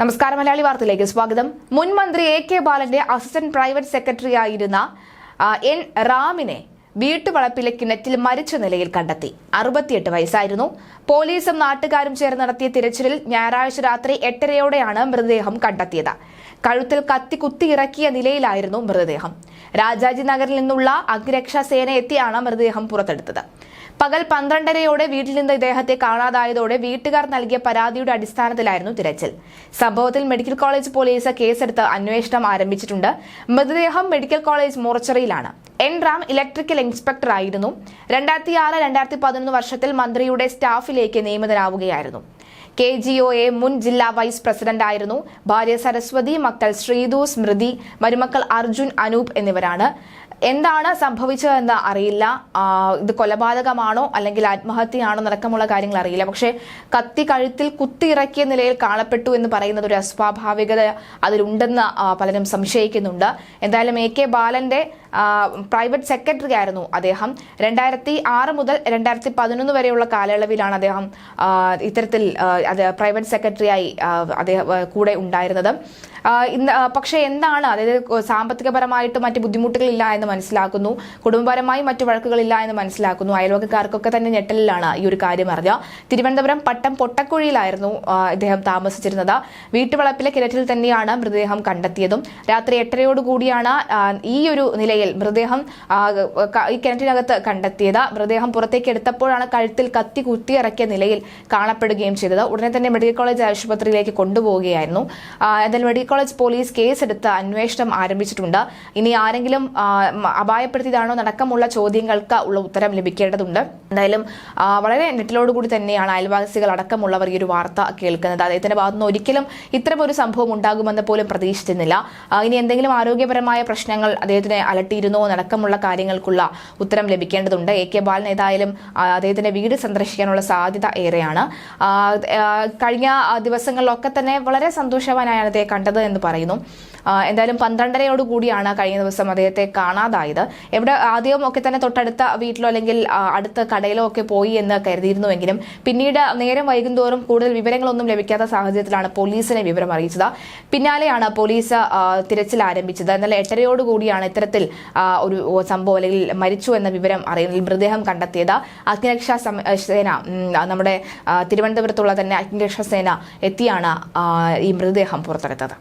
നമസ്കാരം മലയാളി വാർത്തയിലേക്ക് സ്വാഗതം. മുൻ മന്ത്രി എ കെ ബാലന്റെ അസിസ്റ്റന്റ് പ്രൈവറ്റ് സെക്രട്ടറി ആയിരുന്ന എൻ റാമിനെ വീട്ടുവളപ്പിലെ കിണറ്റിൽ മരിച്ച നിലയിൽ കണ്ടെത്തി. അറുപത്തിയെട്ട് വയസ്സായിരുന്നു. പോലീസും നാട്ടുകാരും ചേർന്ന് നടത്തിയ തിരച്ചിലിൽ ഞായറാഴ്ച രാത്രി എട്ടരയോടെയാണ് മൃതദേഹം കണ്ടെത്തിയത്. കഴുത്തിൽ കത്തി കുത്തി കുത്തിയിറക്കിയ നിലയിലായിരുന്നു മൃതദേഹം. രാജാജി നഗറിൽ നിന്നുള്ള അഗ്നിരക്ഷാ സേന എത്തിയാണ് മൃതദേഹം പുറത്തെടുത്തത്. പകൽ പന്ത്രണ്ടരയോടെ വീട്ടിൽ നിന്ന് ഇദ്ദേഹത്തെ കാണാതായതോടെ വീട്ടുകാർ നൽകിയ പരാതിയുടെ അടിസ്ഥാനത്തിലായിരുന്നു തിരച്ചിൽ. സംഭവത്തിൽ മെഡിക്കൽ കോളേജ് പോലീസ് കേസെടുത്ത് അന്വേഷണം ആരംഭിച്ചിട്ടുണ്ട്. മൃതദേഹം മെഡിക്കൽ കോളേജ് മോർച്ചറിയിലാണ്. എൻ റാം ഇലക്ട്രിക്കൽ ഇൻസ്പെക്ടർ ആയിരുന്നു. രണ്ടായിരത്തി ആറ് രണ്ടായിരത്തി പതിനൊന്ന് വർഷത്തിൽ മന്ത്രിയുടെ സ്റ്റാഫിലേക്ക് നിയമിതനാവുകയായിരുന്നു. കെ ജി ഒ എ മുൻ ജില്ലാ വൈസ് പ്രസിഡന്റ് ആയിരുന്നു. ഭാര്യ സരസ്വതി മക്കൾ ശ്രീതു സ്മൃതി മരുമക്കൾ അർജുൻ അനൂപ് എന്നിവരാണ്. എന്താണ് സംഭവിച്ചതെന്ന് അറിയില്ല. ഇത് കൊലപാതകമാണോ അല്ലെങ്കിൽ ആത്മഹത്യയാണോ നടക്കമുള്ള കാര്യങ്ങൾ അറിയില്ല. പക്ഷേ കത്തി കഴുത്തിൽ കുത്തിയിറക്കിയ നിലയിൽ കാണപ്പെട്ടു എന്ന് പറയുന്നത് ഒരു അസ്വാഭാവികത അതിലുണ്ടെന്ന് പലരും സംശയിക്കുന്നുണ്ട്. എന്തായാലും എ കെ ബാലന്റെ പ്രൈവറ്റ് സെക്രട്ടറി ആയിരുന്നു അദ്ദേഹം. രണ്ടായിരത്തി ആറ് മുതൽ രണ്ടായിരത്തി പതിനൊന്ന് വരെയുള്ള കാലയളവിലാണ് അദ്ദേഹം ഇത്തരത്തിൽ പ്രൈവറ്റ് സെക്രട്ടറിയായി അദ്ദേഹം കൂടെ ഉണ്ടായിരുന്നത്. ഇന്ന് പക്ഷേ എന്താണ്? അതായത് സാമ്പത്തികപരമായിട്ട് മറ്റ് ബുദ്ധിമുട്ടുകളില്ല എന്ന് മനസ്സിലാക്കുന്നു. കുടുംബപരമായി മറ്റു വഴക്കുകളില്ല എന്ന് മനസ്സിലാക്കുന്നു. അയൽവക്കക്കാർക്കൊക്കെ തന്നെ ഞെട്ടലിലാണ് ഈ ഒരു കാര്യം അറിഞ്ഞ. തിരുവനന്തപുരം പട്ടം പൊട്ടക്കുഴിയിലായിരുന്നു ഇദ്ദേഹം താമസിച്ചിരുന്നത്. വീട്ടുവളപ്പിലെ കിണറ്റിൽ തന്നെയാണ് മൃതദേഹം കണ്ടെത്തിയതും. രാത്രി എട്ടരയോടുകൂടിയാണ് കൂടിയാണ് ഈ ഒരു നിലയിൽ മൃതദേഹം ഈ കിണറ്റിനകത്ത് കണ്ടെത്തിയത്. മൃതദേഹം പുറത്തേക്ക് എടുത്തപ്പോഴാണ് കഴുത്തിൽ കത്തി കുത്തിയിറക്കിയ നിലയിൽ കാണപ്പെടുകയും ചെയ്തത്. ഉടനെ തന്നെ മെഡിക്കൽ കോളേജ് ആശുപത്രിയിലേക്ക് കൊണ്ടുപോവുകയായിരുന്നു. എന്നാൽ മെഡിക്കൽ കോളേജ് പോലീസ് കേസെടുത്ത് അന്വേഷണം ആരംഭിച്ചിട്ടുണ്ട്. ഇനി ആരെങ്കിലും അപായപ്പെടുത്തിയതാണോ നടക്കമുള്ള ചോദ്യങ്ങൾക്ക് ഉള്ള ഉത്തരം ലഭിക്കേണ്ടതുണ്ട്. എന്തായാലും വളരെ നെറ്റിലോടുകൂടി തന്നെയാണ് അയൽവാസികൾ അടക്കമുള്ളവർ ഈ ഒരു വാർത്ത കേൾക്കുന്നത്. അദ്ദേഹത്തിന്റെ ഭാഗത്തുനിന്ന് ഒരിക്കലും ഇത്തരം ഒരു സംഭവം ഉണ്ടാകുമെന്ന് പോലും പ്രതീക്ഷിച്ചിരുന്നില്ല. ഇനി എന്തെങ്കിലും ആരോഗ്യപരമായ പ്രശ്നങ്ങൾ അദ്ദേഹത്തിനെ അലട്ടിയിരുന്നോ നടക്കമുള്ള കാര്യങ്ങൾക്കുള്ള ഉത്തരം ലഭിക്കേണ്ടതുണ്ട്. എ കെ ബാലൻ ഏതായാലും അദ്ദേഹത്തിന്റെ വീട് സന്ദർശിക്കാനുള്ള സാധ്യത ഏറെയാണ്. കഴിഞ്ഞ ദിവസങ്ങളിലൊക്കെ തന്നെ വളരെ സന്തോഷവാനായാണ് അദ്ദേഹം കണ്ടത് എന്ന് പറയുന്നു. എന്തായാലും പന്ത്രണ്ടരയോട് കൂടിയാണ് കഴിഞ്ഞ ദിവസം അദ്ദേഹത്തെ കാണാതായത്. എവിടെ ആദ്യം ഒക്കെ തന്നെ തൊട്ടടുത്ത വീട്ടിലോ അല്ലെങ്കിൽ അടുത്ത കടയിലോ ഒക്കെ പോയി എന്ന് കരുതിയിരുന്നുവെങ്കിലും പിന്നീട് നേരം വൈകുന്തോറും കൂടുതൽ വിവരങ്ങളൊന്നും ലഭിക്കാത്ത സാഹചര്യത്തിലാണ് പോലീസിനെ വിവരം അറിയിച്ചത്. പിന്നാലെയാണ് പോലീസ് തിരച്ചിൽ ആരംഭിച്ചത്. എന്നാൽ എട്ടരയോട് കൂടിയാണ് ഇത്തരത്തിൽ ഒരു സംഭവം അല്ലെങ്കിൽ മരിച്ചു എന്ന വിവരം അറിയുന്നത് മൃതദേഹം കണ്ടെത്തിയത്. അഗ്നിരക്ഷാ സേന നമ്മുടെ തിരുവനന്തപുരത്തുള്ള തന്നെ അഗ്നിരക്ഷാ സേന എത്തിയാണ് ഈ മൃതദേഹം പുറത്തെടുത്തത്.